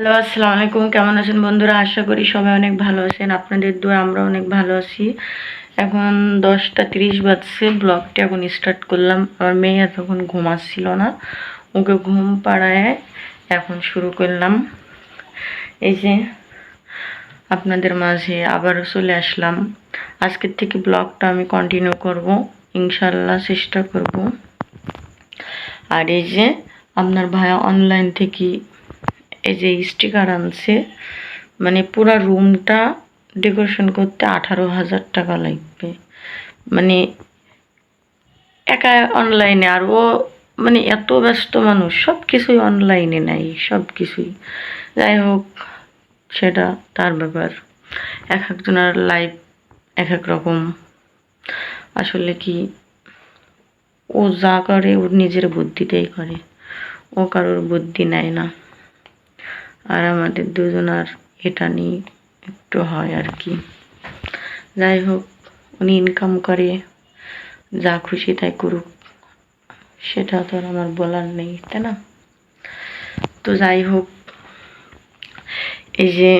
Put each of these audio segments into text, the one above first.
Hello, আসসালামু আলাইকুম। কেমন আছেন বন্ধুরা? আশা করি সবাই অনেক ভালো আছেন। আপনাদের দোয়া আমরা অনেক ভালো আছি। এখন দশটা তিরিশ বাজছে। ব্লগটা এখন স্টার্ট করলাম। আমার মেয়ে এতক্ষণ ঘুমাচ্ছিল না। ওকে ঘুম পাড়ায় এখন শুরু করলাম। এই যে আপনাদের মাঝে আবারও চলে আসলাম। আজকের থেকে ব্লগটা আমি কন্টিনিউ করব। ইনশাল্লাহ চেষ্টা করব। আর এই যে আপনার ভাইয়া অনলাইন থেকে এই যে স্টিকার আনছে মানে পুরো রুমটা ডেকোরেশন করতে আঠারো হাজার টাকা লাগবে। মানে একা অনলাইনে আর ও মানে এত ব্যস্ত মানুষ সব কিছুই অনলাইনে নাই সব কিছুই যাই হোক, সেটা তার ব্যাপার। এক একজনের লাইফ এক এক রকম। আসলে কি, ও যা করে, ওর নিজের বুদ্ধিতেই করে। ও কারোর বুদ্ধি নেয় না। আর আমাদের দুজনার এটা নিয়ে একটু হয় আর কি। যাই হোক, উনি ইনকাম করে, যা খুশি তাই করুক, সেটা তো আমার বলার নেই, তাই না? তো যাই হোক, এই যে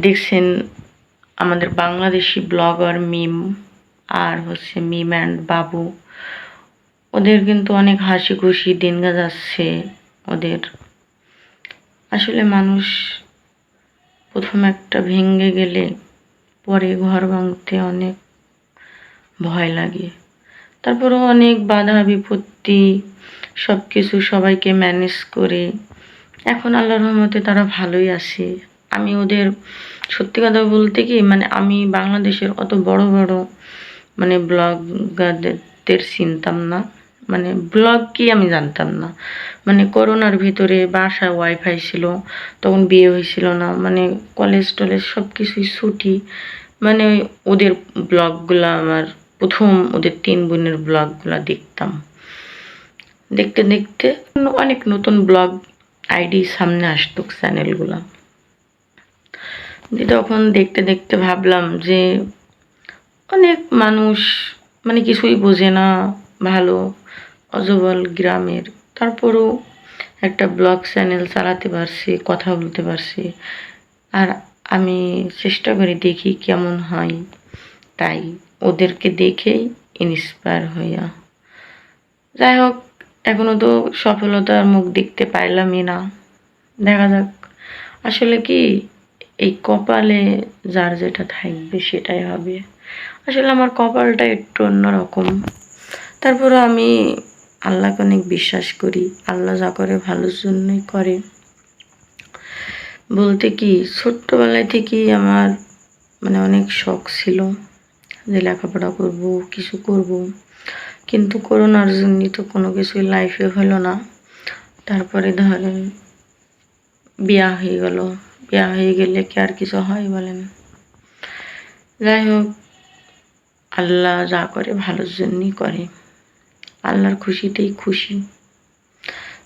দেখছেন আমাদের বাংলাদেশি ব্লগার মিম আর হচ্ছে মিম অ্যান্ড বাবু, ওদের কিন্তু অনেক হাসি খুশি দিন যাচ্ছে ওদের। আসলে মানুষ প্রথম একটা ভেঙে গেলে পরে ঘর ভাঙতে অনেক ভয় লাগে। তারপরেও অনেক বাধা, বিপত্তি সব কিছু সবাইকে ম্যানেজ করে। এখন আল্লাহর রহমতে তারা ভালোই আছে। আমি ওদের, সত্যি কথা বলতে কি মানে আমি বাংলাদেশের অত বড় বড় মানে ব্লগারদের চিনতাম না। মানে ব্লগ কি আমি জানতাম না। মানে করোনার ভিতরে বাসায় ওয়াইফাই ছিল, তখন বিয়ে হয়েছিল না মানে কলেজ টলেজ সব কিছুই ছুটি। মানে ওদের ব্লগগুলো আমার প্রথম ওদের তিন বোনের ব্লগগুলো দেখতাম। দেখতে দেখতে অনেক নতুন ব্লগ আইডি সামনে আসতো চ্যানেলগুলো তখন দেখতে দেখতে ভাবলাম যে অনেক মানুষ মানে কিছুই বোঝে না। ভালো, অজবল গ্রামের। তারপরেও একটা ব্লগ চ্যানেল চালাতে পারছি, কথা বলতে পারছি। আর আমি চেষ্টা করি দেখি কেমন হয়। তাই ওদেরকে দেখেই ইন্সপায়ার হইয়া। যাই হোক এখনও তো সফলতার মুখ দেখতে পাইলামই না। দেখা যাক। আসলে কি, এই কপালে যার যেটা থাকবে সেটাই হবে। আসলে আমার কপালটা একটু অন্যরকম। তারপরে আমি আল্লাহকে অনেক বিশ্বাস করি। আল্লাহ যা করে ভালোর জন্যই করে। বলতে কি, ছোট্টবেলায় থেকেই আমার মানে অনেক শখ ছিল যে লেখাপড়া করব, কিছু করব। কিন্তু করোনার জন্যই তো কোনো কিছুই লাইফে হলো না। তারপরে ধরেন বিয়া হয়ে গেল। বিয়া হয়ে গেলে কি আর কিছু হয় বলেন? যাই হোক, আল্লাহ যা করে ভালোর জন্যই করে। আল্লাহর খুশিতেই খুশি।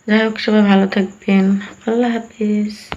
যাই হোক সবাই ভালো থাকবেন। আল্লাহ হাফিজ।